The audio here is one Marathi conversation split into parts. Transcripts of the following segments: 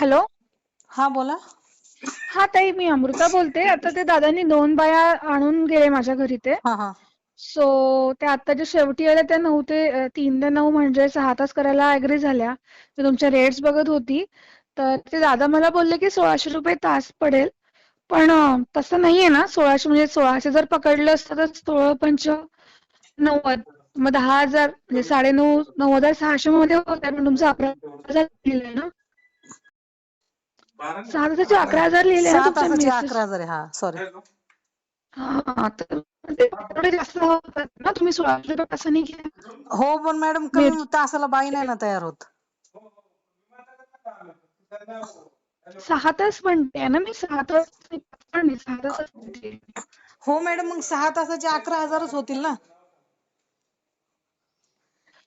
हॅलो? हा बोला. हा ताई मी अमृता बोलते. आता ते दादांनी दोन बाया आणून गेले माझ्या घरी ते. हा हा. सो ते आता जे शेवटी आल्या त्या नऊ ते अ, तीन ते नऊ म्हणजे सहा तास करायला ऍग्री झाल्या. तुमच्या रेट्स बघत होती. तर ते दादा मला बोलले की सोळाशे रुपये तास पडेल. पण अ, तसं नाहीये ना. सोळाशे म्हणजे सोळाशे जर पकडलं असतं तर सोळा पंच नव्वद मग दहा हजार म्हणजे साडे नऊ नऊ हजार सहाशे मध्ये होत पण तुमचं अकरा हजार ना. सहा तासाचे अकरा हजार लिहिले ना सहा तुमच्या तासाचे अकरा हजार आहे, हा सॉरी हा तर ते थोडे जास्त होतात ना तुम्ही सोळाशे रुपये असं नाही घ्या हो पण मॅडम कमी तासाला बाई नाही ना तयार होत. सहा तास म्हणते ना मी सहा तास नाही, पण नाही, सहा तासच म्हणते. हो मॅडम मग सहा तासाचे अकरा हजारच होतील ना.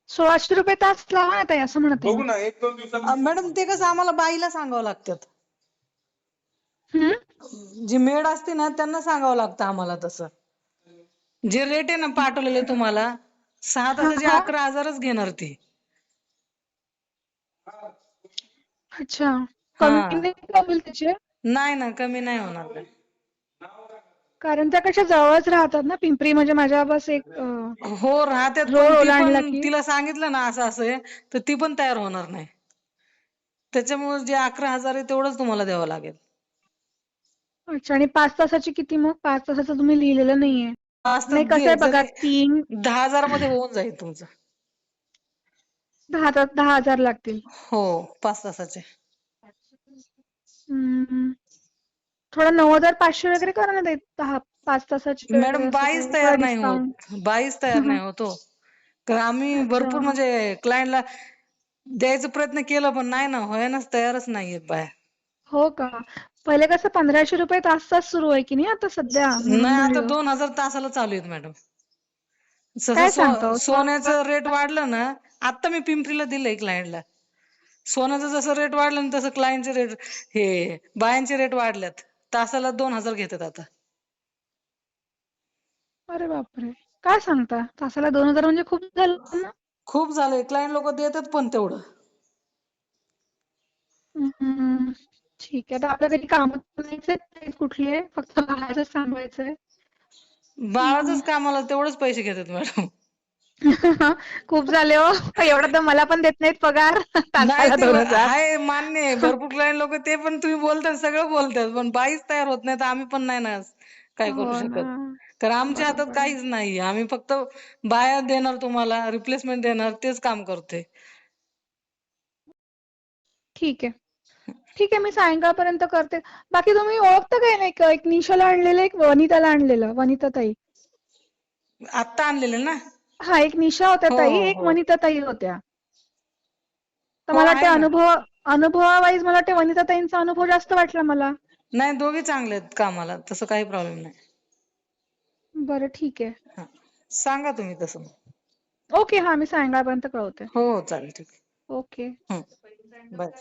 सोळाशे रुपये तास लावा ना ताई असं म्हणते बघू मी. ना एक दोन दिवसात अ, मॅडम ते कसं आम्हाला बाईला सांगावं लागतात? जी मेड असते ना त्यांना सांगावं लागतं आम्हाला तसं. जे रेट आहे ना पाठवलेले तुम्हाला सहा तासाचे. अकरा हजारच घेणार ती. अच्छा. कमी नाही का होईल त्याचे? नाही ना कमी नाही होणार काय. कारण त्या कशा जवळच राहतात ना पिंपरी म्हणजे माझ्या बस एक अ, हो रोड ती ओलांडला की. तिला सांगितलं ना असं असं आहे तर ती पण तयार होणार नाही. त्याच्यामुळे जे अकरा हजार आहे तेवढंच तुम्हाला द्यावं लागेल. अच्छा आणि पाच तासाची किती मग? पाच तासाचं तुम्ही लिहिलेलं नाहीये. पाच तास नाही कसं घे आहे बघा जरी तीन दहा हजारामध्ये होऊन जाईल तुमचं. दहा तास दहा हजार लागतील. हो पाच तासाचे. हम्म. थोडं नऊ हजार पाचशे वगैरे करा ना दहा पाच तासाचे वगैरे मॅडम असं बाईच काही थोडा तयार नाही डिस्काउंट होत बाईच तयार नाही होत हो. कारण आम्ही अच्छा. भरपूर म्हणजे क्लायंटला द्यायचा प्रयत्न केला पण नाही ना होईनाच तयारच नाहीयेत बाया. हो का? पहिले कसं पंधराशे रुपये तास तास सुरू आहे की नाही आता सध्या? नाही आता दोन हजार तासाला चालू आहेत मॅडम. काय सांगता हो? सोन्याचं रेट वाढलं ना आता मी पिंपरीला दिलंय क्लायंटला सोन्याचं जसं रेट वाढलं ना तसं क्लायंटचे रेट हे बायांचे रेट वाढल्यात. तासाला दोन हजार घेतात आता. अरे बापरे. काय सांगता? तासाला दोन हजार म्हणजे खूप झालं ना? खूप झालंय. क्लायंट लोक देतात पण तेवढं. हम्म. ठीक आहे. तर आपल्या कधी कामं कुठली आहे? फक्त बाहेरच सांभाळायचंय बाळाचंच कामाला तेवढंच पैसे घेतात मॅडम. खूप झाले हो. एवढं तर मला पण देत नाहीत पगार. नाही तासाला ते दोन हजार हाय मान्य आहे. भरपूर क्लायंट लोक ते पण तुम्ही बोलताय सगळं बोलतात. पण बाईच तयार होत नाही तर आम्ही पण नाही ना काय करू हो ना. शकत कारण आमच्या हातात आहे काहीच नाहीये आम्ही फक्त बाया देणार तुम्हाला रिप्लेसमेंट देणार तेच काम करतोय. ठीक आहे. ठीक आहे मी सायंकाळपर्यंत करते. बाकी तुम्ही ओळखता काय नाही? का एक निशाला आणलेलं एक वनिताला आणलेलं वनिता ताई आत्ता आणलेलं ना? हा एक निशा होत्या हो ताई हो एक हो. वनिता ताई होत्या. तर हो मला वाटते ना. अनुभव अनुभवावाईज मला वाटते वनिता ताईंचा अनुभव जास्त वाटला मला. नाही दोघी चांगले आहेत कामाला तसं काही प्रॉब्लेम नाही. बरं ठीक आहे. हा. सांगा तुम्ही तसं ओके हा मी सायंकाळपर्यंत कळवते. हो हो चालेल ठीक ओके. आहे. बाय.